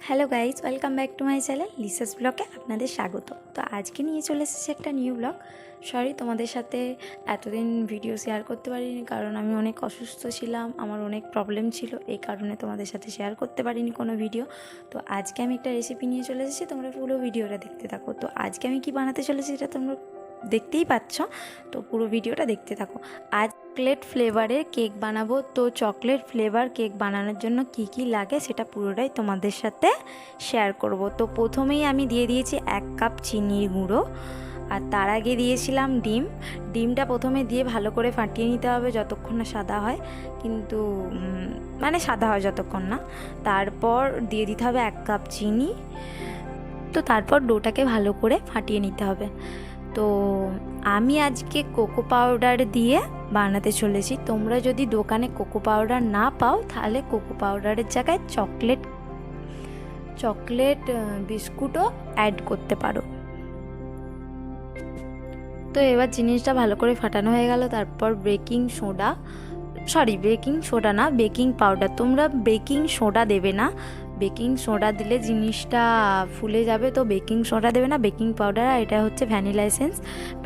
Hello guys welcome back to my channel Lisa's ব্লগে আপনাদের স্বাগত। তো আজকে নিয়ে চলে এসেছি একটা নিউ ব্লগ সরি তোমাদের সাথে এতদিন ভিডিও শেয়ার করতে পারিনি কারণ আমি অনেক অসুস্থ ছিলাম, আমার অনেক প্রবলেম ছিল, এই কারণে তোমাদের সাথে শেয়ার করতে পারিনি কোনো ভিডিও তো আজকে আমি একটা রেসিপি নিয়ে চলে এসেছি, তোমরা পুরো ভিডিওটা দেখতে থাকো। তো আজকে আমি কি বানাতে চলেছি সেটা তোমরা দেখতেই পাচ্ছ, তো পুরো ভিডিওটা দেখতে থাকো। আজ চকলেট ফ্লেভারের কেক বানাবো। তো চকলেট ফ্লেভার কেক বানানোর জন্য কি কি লাগে সেটা পুরোটাই তোমাদের সাথে শেয়ার করব। তো প্রথমেই আমি দিয়ে দিয়েছি এক কাপ চিনির গুঁড়ো আর তার আগে দিয়েছিলাম ডিম। ডিমটা প্রথমে দিয়ে ভালো করে ফাটিয়ে নিতে হবে যতক্ষণ না সাদা হয়। কিন্তু মানে সাদা হয় যতক্ষণ না। তারপর দিয়ে দিতে হবে এক কাপ চিনি। তো তারপর ডোটাকে ভালো করে ফাটিয়ে নিতে হবে। তো আমি আজকে কোকো পাউডার দিয়ে বানাতে চলেছি। তোমরা যদি দোকানে কোকো পাউডার না পাও, তাহলে কোকো পাউডারের জায়গায় চকলেট চকলেট বিস্কুটও অ্যাড করতে পারো। তো এবার জিনিসটা ভালো করে ফাটানো হয়ে গেল। তারপর baking soda sorry baking soda না, বেকিং পাউডার। তোমরা বেকিং সোডা দেবে না। বেকিং সোডা দিলে জিনিসটা ফুলে যাবে, তো বেকিং সোডা দেবে না, বেকিং পাউডার, আর এটা হচ্ছে ভ্যানিলা এসেন্স।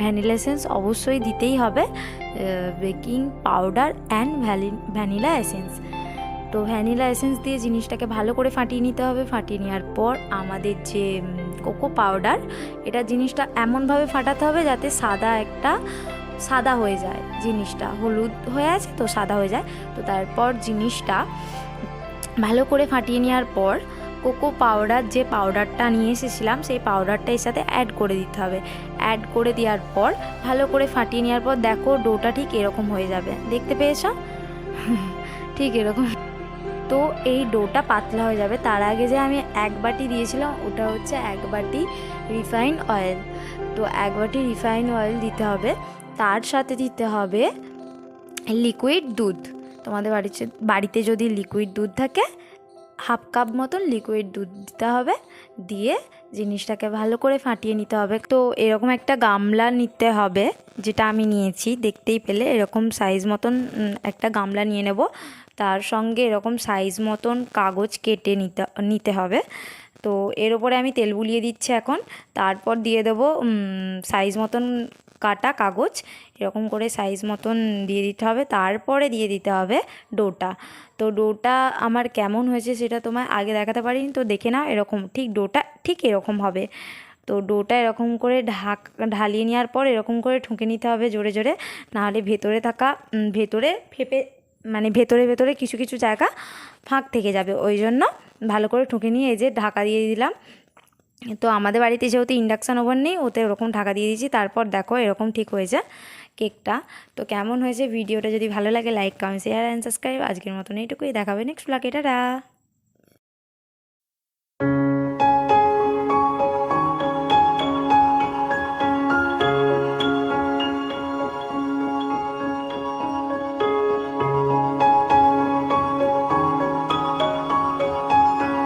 ভ্যানিলা এসেন্স অবশ্যই দিতেই হবে baking powder and valley, vanilla essence. তো ভ্যানিলা এসেন্স দিয়ে জিনিসটাকে ভালো করে ফাটিয়ে নিতে হবে, ফাটিয়ে নেওয়ার পর আমাদের যে কোকো পাউডার, এটা জিনিসটা এমনভাবে ফাটাতে হবে যাতে সাদা একটা, সাদা হয়ে যায় জিনিসটা। হলুদ হয়ে আছে তো সাদা হয়ে যায়। তো তারপর জিনিসটা ভালো করে ফাটিয়ে নেওয়ার পর কোকো পাউডার যে পাউডারটা নিয়ে এসেছিলাম, সেই পাউডারটা এর সাথে অ্যাড করে দিতে হবে। অ্যাড করে দেওয়ার পর, ভালো করে ফাটিয়ে নেওয়ার পর দেখো ডোটা ঠিক এরকম হয়ে যাবে। দেখতে পেয়েছ? ঠিক এরকম। তো এই ডোটা পাতলা হয়ে যাবে। তার আগে যে আমি এক বাটি দিয়েছিলাম, ওটা হচ্ছে এক বাটি রিফাইন অয়েল তো এক বাটি রিফাইন অয়েল দিতে হবে। তার সাথে দিতে হবে লিকুইড দুধ। তোমাদের বাড়িতে বাড়িতে যদি লিকুইড দুধ থাকে হাফ কাপ মতন লিকুইড দুধ দিতে হবে, দিয়ে জিনিসটাকে ভালো করে ফাটিয়ে নিতে হবে। তো এরকম একটা গামলা নিতে হবে, যেটা আমি নিয়েছি, দেখতেই পেলে এরকম সাইজ মতন একটা গামলা নিয়ে নেব। তার সঙ্গে এরকম সাইজ মতন কাগজ কেটে নিতে নিতে হবে। তো এর ওপরে আমি তেল বুলিয়ে দিচ্ছি এখন। তারপর দিয়ে দেবো সাইজ মতন কাটা কাগজ। এরকম করে সাইজ মতন দিয়ে দিতে হবে। তারপরে দিয়ে দিতে হবে ডোটা। তো ডোটা আমার কেমন হয়েছে সেটা তোমায় আগে দেখাতে পারিনি, তো দেখে নাও এরকম। ঠিক ডোটা, ঠিক এরকম হবে। তো ডোটা এরকম করে ঢাক, ঢালিয়ে নেওয়ার পর এরকম করে ঠুকে নিতে হবে জোরে জোরে। নাহলে ভেতরে থাকা ভেতরে ফেপে মানে ভেতরে ভেতরে কিছু কিছু জায়গা ফাঁক থেকে যাবে। ওই জন্য ভালো করে ঠুকে নিয়ে এই যে ঢাকা দিয়ে দিলাম। তো আমাদের বাড়িতে যেহেতু ইন্ডাকশান ওভেন নেই, ওতে ওরকম ঢাকা দিয়ে দিয়েছি। তারপর দেখো এরকম ঠিক হয়েছে কেকটা। তো কেমন হয়েছে? ভিডিওটা যদি ভালো লাগে like comment share and subscribe আজকের মতন এইটুকুই। দেখাবে নেক্সট ব্লগে